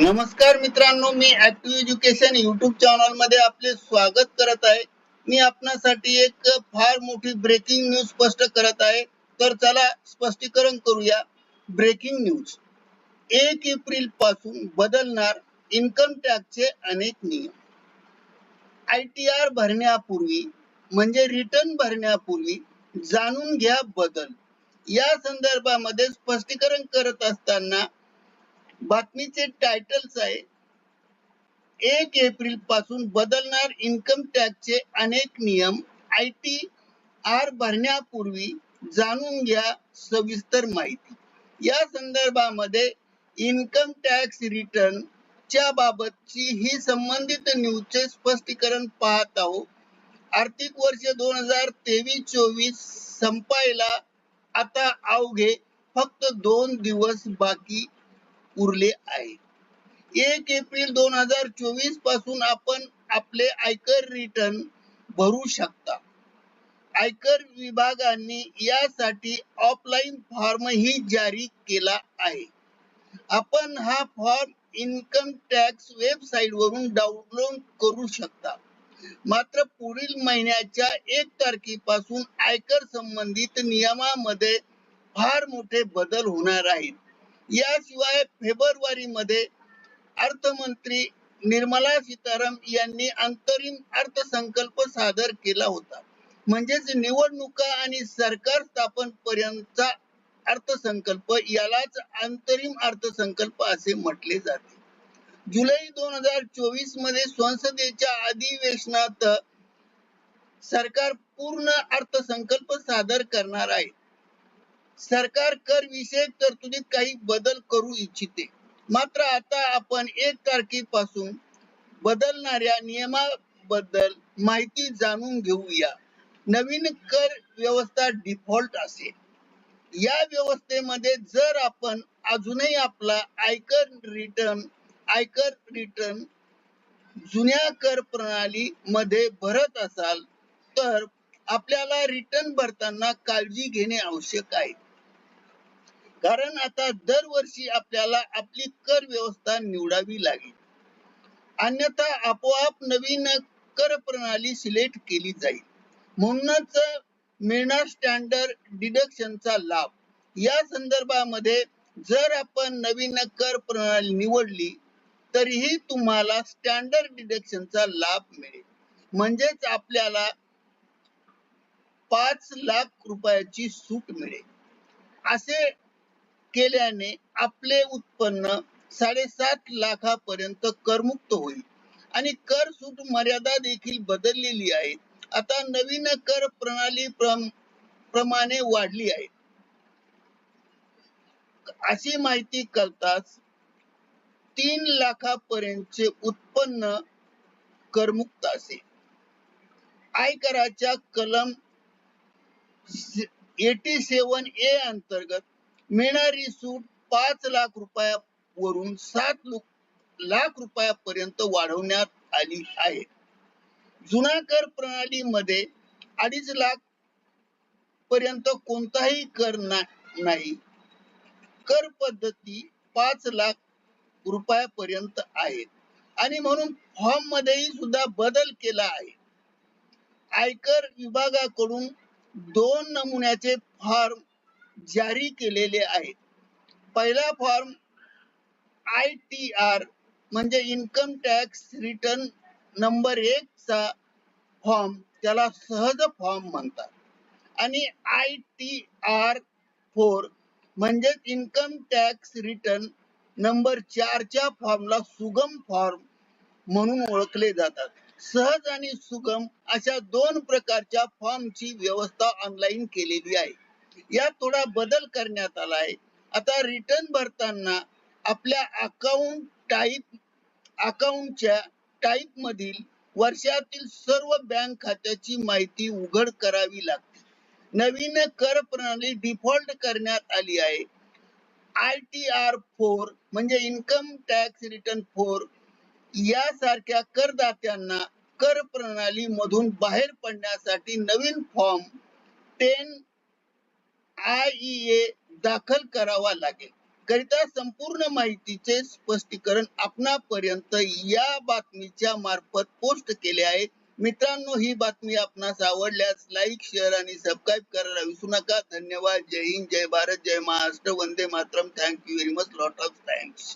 नमस्कार मित्रांनो मी ऍक्टिव्ह एज्युकेशन युट्यूब चॅनलमध्ये आपले स्वागत करत आहे. मी आपणासाठी एक फार मोठी ब्रेकिंग न्यूज स्पष्ट करत आहे. तर चला स्पष्टीकरण करूया. ब्रेकिंग न्यूज एक एप्रिलपासून बदलणार इन्कम टॅक्सचे अनेक नियम. आय टी आर भरण्यापूर्वी म्हणजे रिटर्न भरण्यापूर्वी जाणून घ्या बदल. या संदर्भामध्ये स्पष्टीकरण करत असताना बातमीचे टायटल्स आहे एक एप्रिलपासून बदलणार इन्कम टॅक्सचे अनेक नियम. आय टी आर भरण्यापूर्वी जाणून घ्या सविस्तर माहिती. या संदर्भामध्ये इन्कम टॅक्स रिटर्न च्या बाबतची ही संबंधित न्यूजचे स्पष्टीकरण पाहत आहोत. आर्थिक वर्ष दोन हजार तेवीस चोवीस संपायला आता अवघे फक्त दोन दिवस बाकी उरले आहे. एक एप्रिल दोन हजार चोवीसपासून आपण आपले आयकर रिटर्न भरू शकता. आयकर विभागाने यासाठी ऑफलाईन फॉर्म ही जारी केला आहे. आपण हा फॉर्म इन्कम टॅक्स वेबसाईट वरून डाउनलोड करू शकता. मात्र पुढील महिन्याच्या एक तारखेपासून आयकर संबंधित नियमामध्ये फार मोठे बदल होणार आहेत. याशिवाय फेब्रुवारी मध्ये अर्थमंत्री निर्मला सीताराम यांनी अंतरिम अर्थसंकल्प सादर केला होता. म्हणजेच निवडणुका आणि सरकार स्थापन पर्यंतचा अर्थसंकल्प यालाच अंतरिम अर्थसंकल्प असे म्हटले जाते. जुलै दोन हजार चोवीसमध्ये संसदेच्या अधिवेशनात सरकार पूर्ण अर्थसंकल्प सादर करणार आहे. सरकार कर विषयक तरतुदीत काही बदल करू इच्छिते. मात्र आता आपण एक तारखेपासून बदलणाऱ्या नियमाबद्दल माहिती जाणून घेऊया. नवीन कर व्यवस्था डिफॉल्ट असेल. या व्यवस्थेमध्ये जर आपण अजूनही आपला आयकर रिटर्न आयकर रिटर्न जुन्या कर प्रणाली मध्ये भरत असाल तर आपल्याला रिटर्न भरताना काळजी घेणे आवश्यक आहे. कारण आता दरवर्षी आपल्याला आपली कर व्यवस्था निवडावी लागेल. अन्यथा आपोआप नवीन कर प्रणाली सिलेक्ट केली जाईल. म्हणूनच मिळणार स्टँडर्ड डिडक्शनचा लाभ. या संदर्भामध्ये जर आपण नवीन कर प्रणाली निवडली तरीही तुम्हाला स्टँडर्ड डिडक्शनचा लाभ मिळेल. म्हणजेच आपल्याला पाच लाख रुपयाची सूट मिळेल. असे केल्याने आपले उत्पन्न साडेसात लाखापर्यंत करमुक्त होईल. आणि कर सूट मर्यादा देखील बदललेली आहे. आता नवीन कर प्रणाली प्रमाणे वाढली आहे. अशी माहिती कळताच तीन लाखापर्यंतचे उत्पन्न करमुक्त असेल आयकराच्या कलम एटी सेवन ए अंतर्गत मिळणारी सूट पाच लाख रुपयावरून सात लाख रुपयापर्यंत वाढवण्यात आली आहे. जुना कर प्रणालीमध्ये अडीच लाख पर्यंत कोणताही कर नाही. कर पद्धती पाच लाख रुपयापर्यंत आहे. आणि म्हणून फॉर्म मध्येही सुद्धा बदल केला आहे. आयकर विभागाकडून दोन नमुन्याचे फॉर्म जारी केलेले आहेत. पहिला फॉर्म आय टी आर म्हणजे इन्कम टॅक्स रिटर्न नंबर एक चा फॉर्म त्याला सहज फॉर्म म्हणतात. आणि आय टी आर फोर म्हणजे इन्कम टॅक्स रिटर्न नंबर चारच्या फॉर्मला सुगम फॉर्म म्हणून ओळखले जातात. सहज आणि सुगम अशा दोन प्रकारच्या फॉर्मची व्यवस्था ऑनलाईन केलेली आहे. यात थोडा बदल करण्यात आला आहे. आता रिटर्न भरताना आपल्या अकाउंट टाईप अकाउंटच्या टाईप मधील वर्षातील सर्व बँक खात्याची माहिती उघड करावी लागते. नवीन कर प्रणाली डिफॉल्ट करण्यात आली आहे. आय टी आर फोर म्हणजे इन्कम टॅक्स रिटर्न फोर यासारख्या करदात्यांना कर प्रणाली मधून बाहेर पडण्यासाठी नवीन फॉर्म टेन आय ए दाखल करावा लागेल. करिता संपूर्ण माहितीचे स्पष्टीकरण आपणापर्यंत या बातमीच्या मार्फत पोस्ट केले आहे. मित्रांनो ही बातमी आपणास आवडल्यास लाईक शेअर आणि सबस्क्राईब करायला विसरू नका. धन्यवाद. जय हिंद जय भारत जय महाराष्ट्र. वंदे Mataram. Thank you very much lot of thanks